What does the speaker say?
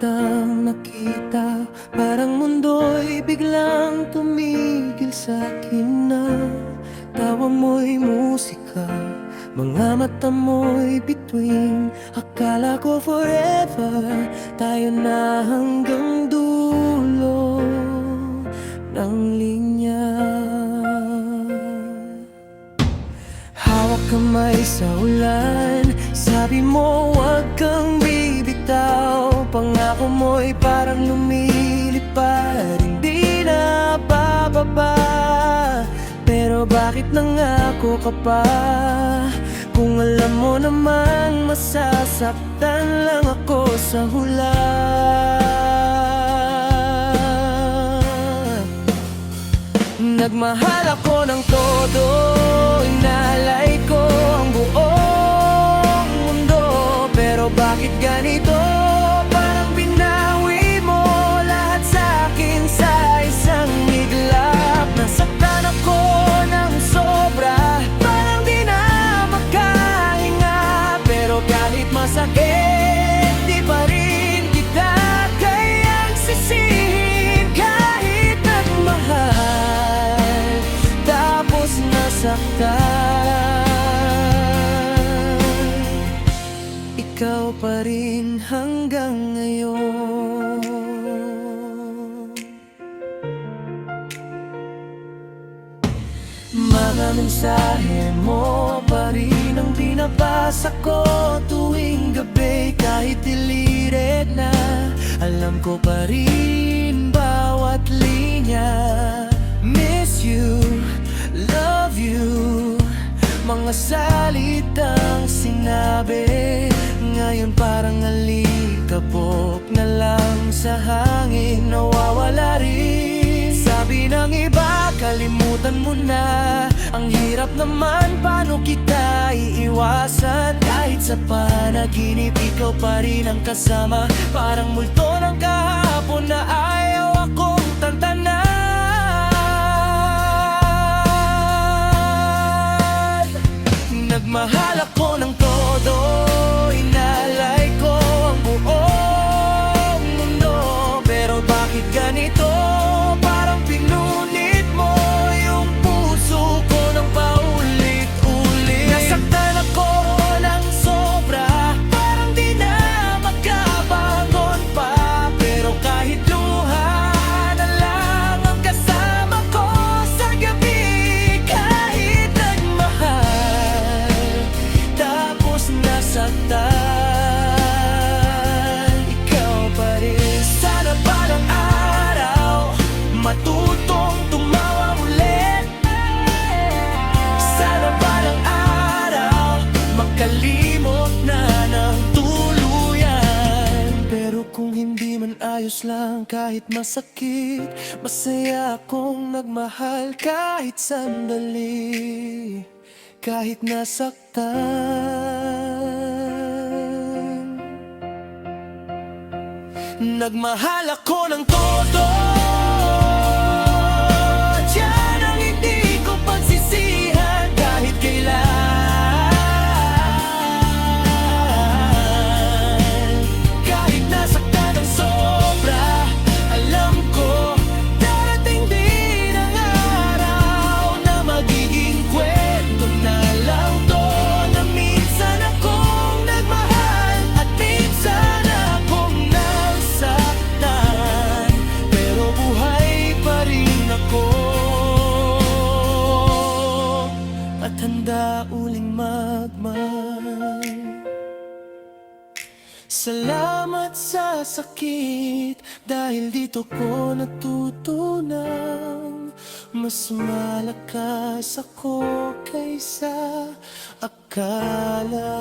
Kitang nakita. Parang mundo'y biglang tumigil sa akin na. Tawa mo'y musika Mga mata mo'y bituin. Akala ko forever Tayo na hanggang dulo ng linya. Hawak kamay sa ulan Sabi mo wag kang Pangako mo'y parang lumilipad Hindi na bababa. Pero bakit nangako ka pa? Kung alam mo naman Masasaktan lang ako sa hula. Nagmahal ako ng todo Inalay nasaktan. Ikaw pa rin hanggang ngayon. Mga mensahe mo pa rin ang binabasa ko tuwing gabi Kahit deleted na, alam ko pa rin bawat linya Mga salitang sinabi. Ngayon parang alikabok na lang sa hangin Nawawala rin. Sabi ng iba, kalimutan mo na. Ang hirap naman, paano kita iiwasan? Kahit sa panaginip, ikaw pa rin ang kasama. Parang multo ng kahapon na ayaw Matutong tumawa ulit Sana balang araw Makalimot na ng tuluyan. Pero kung hindi man ayos lang kahit masakit Masaya akong nagmahal kahit sandali. Kahit nasaktan. Nagmahal ako ng todo handa uling magmahal. Salamat sa sakit Dahil dito ko natutunang Mas malakas ako kaysa akala